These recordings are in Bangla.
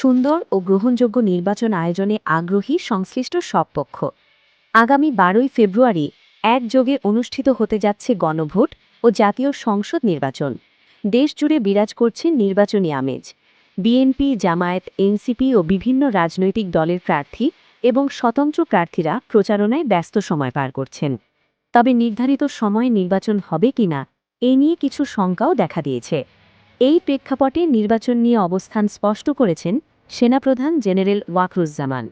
সুন্দর ও গ্রহণযোগ্য নির্বাচন আয়োজনে আগ্রহী সংশ্লিষ্ট সব পক্ষ। আগামী বারোই ফেব্রুয়ারি একযোগে অনুষ্ঠিত হতে যাচ্ছে গণভোট ও জাতীয় সংসদ নির্বাচন। দেশজুড়ে বিরাজ করছে নির্বাচনী আমেজ। বিএনপি, জামায়াত, এনসিপি ও বিভিন্ন রাজনৈতিক দলের প্রার্থী এবং স্বতন্ত্র প্রার্থীরা প্রচারণায় ব্যস্ত সময় পার করছেন। তবে নির্ধারিত সময়ে নির্বাচন হবে কিনা, এ নিয়ে কিছু শঙ্কাও দেখা দিয়েছে। এই প্রেক্ষাপটে নির্বাচন নিয়ে অবস্থান স্পষ্ট করেছেন সেনাপ্রধান জেনারেল ওয়াকরুজ্জামান।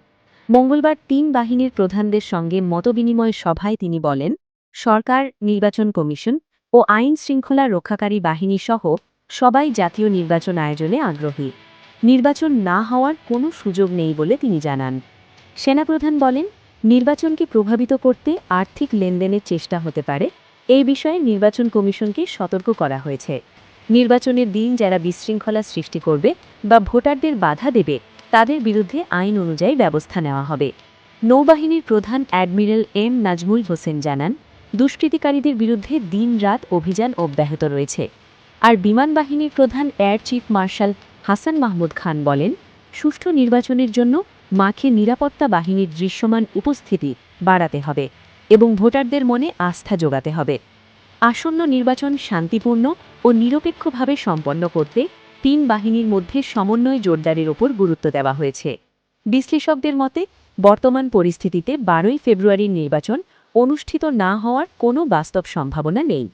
মঙ্গলবার তিন বাহিনীর প্রধানদের সঙ্গে মতবিনিময় সভায় তিনি বলেন, সরকার, নির্বাচন কমিশন ও আইন শৃঙ্খলা রক্ষাকারী বাহিনী সহ সবাই জাতীয় নির্বাচন আয়োজনে আগ্রহী। নির্বাচন না হওয়ার কোনো সুযোগ নেই বলে তিনি জানান। সেনাপ্রধান বলেন, নির্বাচনকে প্রভাবিত করতে আর্থিক লেনদেনের চেষ্টা হতে পারে। এই বিষয়ে নির্বাচন কমিশনকে সতর্ক করা হয়েছে। নির্বাচনের দিন যারা বিশৃঙ্খলা সৃষ্টি করবে বা ভোটারদের বাধা দেবে, তাদের বিরুদ্ধে আইন অনুযায়ী ব্যবস্থা নেওয়া হবে। নৌবাহিনীর প্রধান অ্যাডমিরাল এম নাজমুল হোসেন জানান, দুষ্কৃতিকারীদের বিরুদ্ধে দিনরাত অভিযান অব্যাহত রয়েছে। আর বিমান বাহিনীর প্রধান air chief marshal Hasan Mahmud Khan বলেন, সুষ্ঠু নির্বাচনের জন্য মাঠে নিরাপত্তা বাহিনীর দৃশ্যমান উপস্থিতি বাড়াতে হবে এবং ভোটারদের মনে আস্থা যোগাতে হবে। আসন্ন নির্বাচন শান্তিপূর্ণ ও নিরপেক্ষভাবে সম্পন্ন করতে তিন বাহিনীর মধ্যে সমন্বয় জোরদারের ওপর গুরুত্ব দেওয়া হয়েছে। বিশ্লেষকদের মতে, বর্তমান পরিস্থিতিতে বারোই ফেব্রুয়ারির নির্বাচন অনুষ্ঠিত না হওয়ার কোনো বাস্তব সম্ভাবনা নেই।